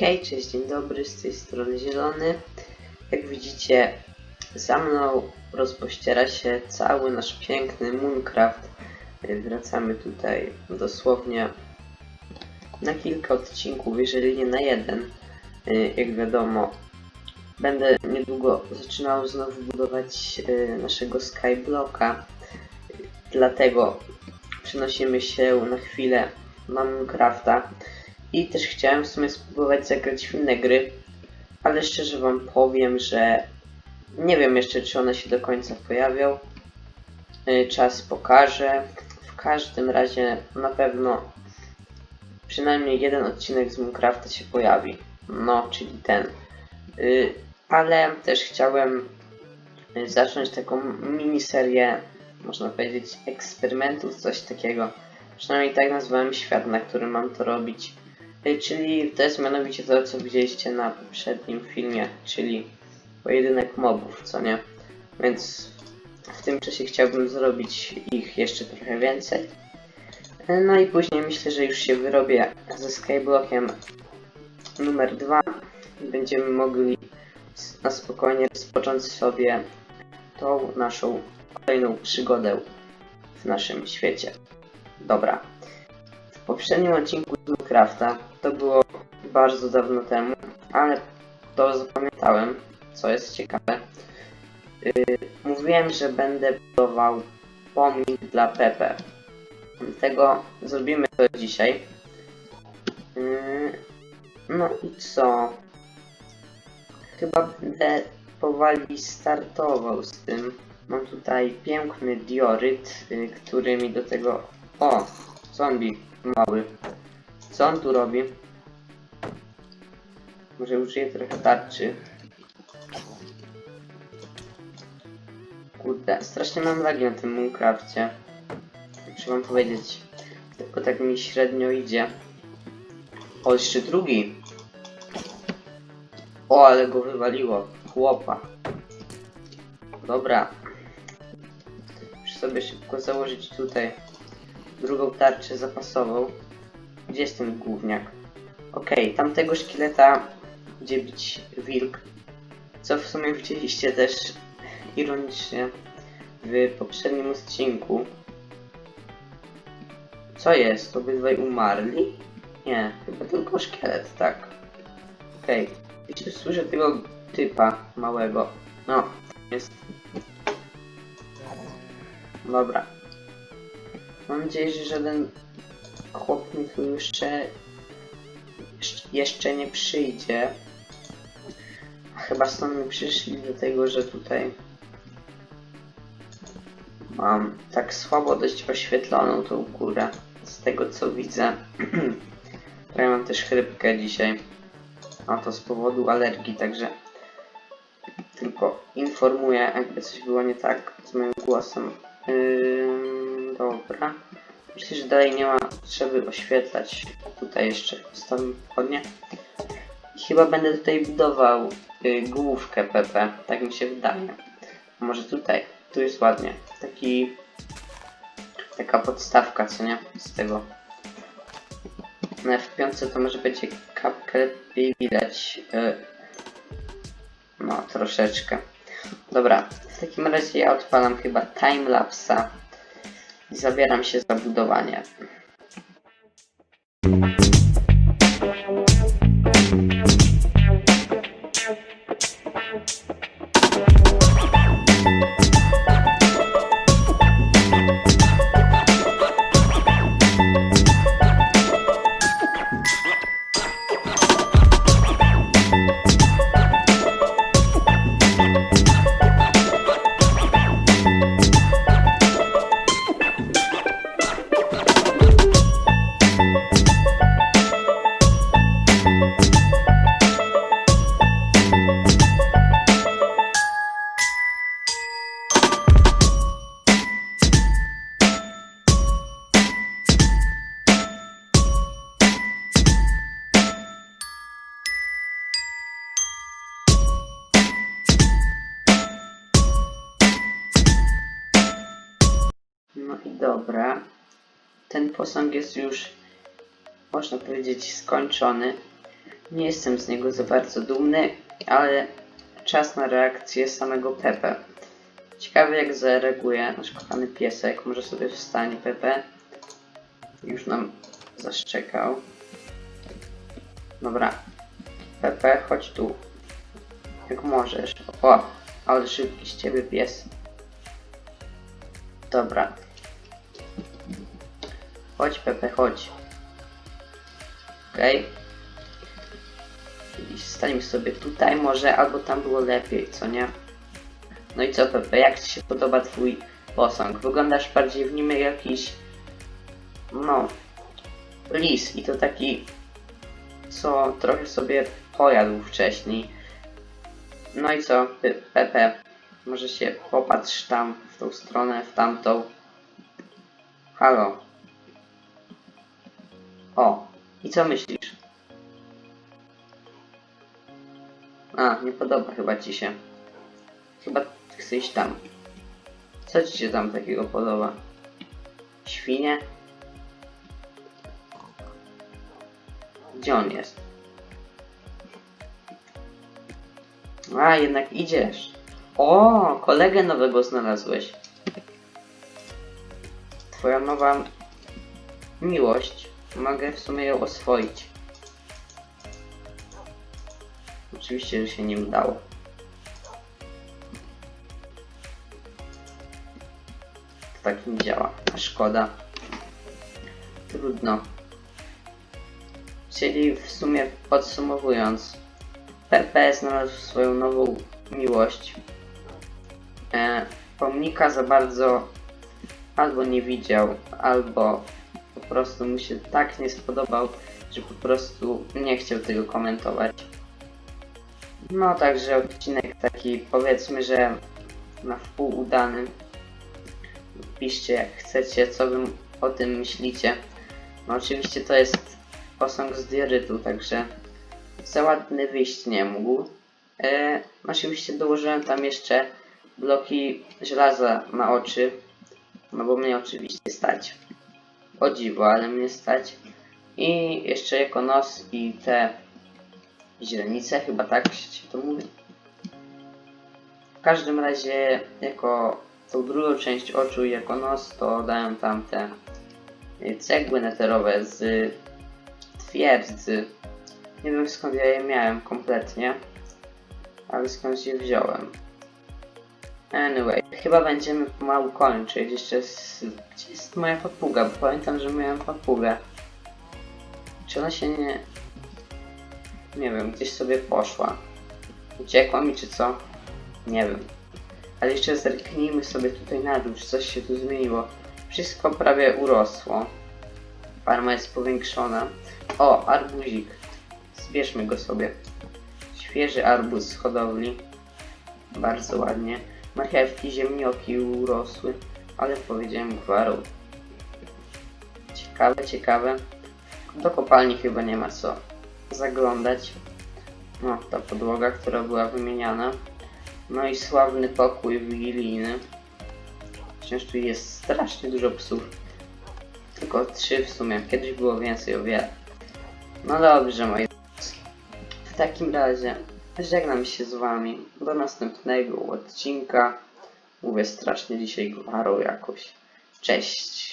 Hej, cześć, dzień dobry, z tej strony Zielony. Jak widzicie, za mną rozpościera się cały nasz piękny Mooncraft. Y, Wracamy tutaj dosłownie na kilka odcinków, jeżeli nie na jeden. Y, Jak wiadomo, będę niedługo zaczynał znowu budować y, naszego Skyblocka. Dlatego przenosimy się na chwilę na Mooncrafta. I też chciałem w sumie spróbować zagrać w inne gry, ale szczerze wam powiem, że nie wiem jeszcze czy one się do końca pojawią. Y, Czas pokaże. W każdym razie na pewno przynajmniej jeden odcinek z Minecrafta się pojawi. No, czyli ten. Y, Ale też chciałem y, zacząć taką miniserię, można powiedzieć, eksperymentów, coś takiego. Przynajmniej tak nazwałem świat, na którym mam to robić. Y, Czyli to jest mianowicie to, co widzieliście na poprzednim filmie, czyli pojedynek mobów, co nie? Więc w tym czasie chciałbym zrobić ich jeszcze trochę więcej. Y, No i później myślę, że już się wyrobię ze Skyblockiem numer 2 i będziemy mogli na spokojnie rozpocząć sobie tą naszą kolejną przygodę w naszym świecie. Dobra. W poprzednim odcinku z Minecrafta to było bardzo dawno temu, ale to zapamiętałem, co jest ciekawe. Yy, mówiłem, że będę budował pomnik dla Pepe. Dlatego zrobimy to dzisiaj. Yy, no i co? Chyba będę powoli startował z tym. Mam tutaj piękny dioryt, yy, który mi do tego... O! Zombie mały. Co on tu robi? Może użyję trochę tarczy. Kurde, strasznie mam lagi na tym Minecrafcie. Muszę wam powiedzieć. Tylko tak mi średnio idzie. O, jeszcze drugi. O, ale go wywaliło. Chłopa. Dobra. Muszę sobie szybko założyć tutaj drugą tarczę zapasową. Gdzie jest ten gówniak? Okej, tamtego szkieleta gdzie bić wilk. Co w sumie widzieliście też ironicznie w poprzednim odcinku. Co jest? Obydwaj umarli? Nie, chyba tylko szkielet, tak. Okej, okay. słyszę tego typa małego. No, jest. Dobra. Mam nadzieję, że żaden chłop mi tu jeszcze, jeszcze- nie przyjdzie. Chyba stąd mi przyszli do tego, że tutaj mam tak słabo dość oświetloną tą górę. Z tego co widzę. Tutaj mam też chrypkę dzisiaj. A to z powodu alergii, także tylko informuję, jakby coś było nie tak z moim głosem. Ym, dobra. Myślę, że dalej nie ma potrzeby oświetlać. Tutaj jeszcze postawię pochodnie. Chyba będę tutaj budował y, główkę Pepe. Tak mi się wydaje. Może tutaj. Tu jest ładnie. Taki... Taka podstawka, co nie? Z tego. Na F5 to może będzie kapkę lepiej widać. Y, no, troszeczkę. Dobra, w takim razie ja odpalam chyba timelapsa zabieram się za budowanie. Dobra. Ten posąg jest już, można powiedzieć, skończony. Nie jestem z niego za bardzo dumny, ale czas na reakcję samego Pepe. Ciekawe jak zareaguje nasz kochany piesek. Może sobie wstanie Pepe. Już nam zaszczekał. Dobra. Pepe, chodź tu. Jak możesz. O, ale szybki z ciebie pies. Dobra. Chodź Pepe, chodź. Okej. I stańmy sobie tutaj może, albo tam było lepiej, co nie? No i co Pepe, jak Ci się podoba Twój posąg? Wyglądasz bardziej w nim jak jakiś... No... Lis i to taki... Co trochę sobie pojadł wcześniej. No i co, Pe- Pepe? Może się popatrz tam, w tą stronę, w tamtą. Halo. O, i co myślisz? A, nie podoba chyba ci się. Chyba chcesz iść tam. Co ci się tam takiego podoba? Świnie? Gdzie on jest? A, jednak idziesz. O, kolegę nowego znalazłeś. Twoja nowa miłość. Mogę w sumie ją oswoić. Oczywiście, że się nie udało. Tak nie działa. Szkoda. Trudno. Czyli w sumie podsumowując, PP znalazł swoją nową miłość. E, pomnika za bardzo albo nie widział, albo prostu mu się tak nie spodobał, że po prostu nie chciał tego komentować. No także odcinek taki powiedzmy, że na wpół udany. Piszcie jak chcecie, co wy o tym myślicie. No oczywiście to jest posąg z diarytu, także za ładny wyjść nie mógł. E, oczywiście dołożyłem tam jeszcze bloki żelaza na oczy, no bo mnie oczywiście stać. O dziwo, ale mnie stać. I jeszcze jako nos i te źrenice, chyba tak się to mówi. W każdym razie jako tą drugą część oczu i jako nos to dałem tam te y, cegły neterowe z twierdzy. Nie wiem skąd ja je miałem kompletnie, ale skąd je wziąłem. Anyway, chyba będziemy pomału kończyć. Jeszcze jest, gdzie jest moja papuga? Bo pamiętam, że miałem papugę. Czy ona się nie... Nie wiem, gdzieś sobie poszła. Uciekła mi czy co? Nie wiem. Ale jeszcze zerknijmy sobie tutaj na dół, czy coś się tu zmieniło. Wszystko prawie urosło. Farma jest powiększona. O, arbuzik. Zbierzmy go sobie. Świeży arbuz z hodowli. Bardzo ładnie. Marchewki, ziemnioki urosły, ale powiedziałem gwarą. Ciekawe, ciekawe. Do kopalni chyba nie ma co zaglądać. No, ta podłoga, która była wymieniana. No i sławny pokój wigilijny. Wciąż tu jest strasznie dużo psów. Tylko trzy w sumie. Kiedyś było więcej o wiele. No dobrze, moi. W takim razie żegnam się z wami. Do następnego odcinka. Mówię strasznie dzisiaj gwarą jakoś. Cześć.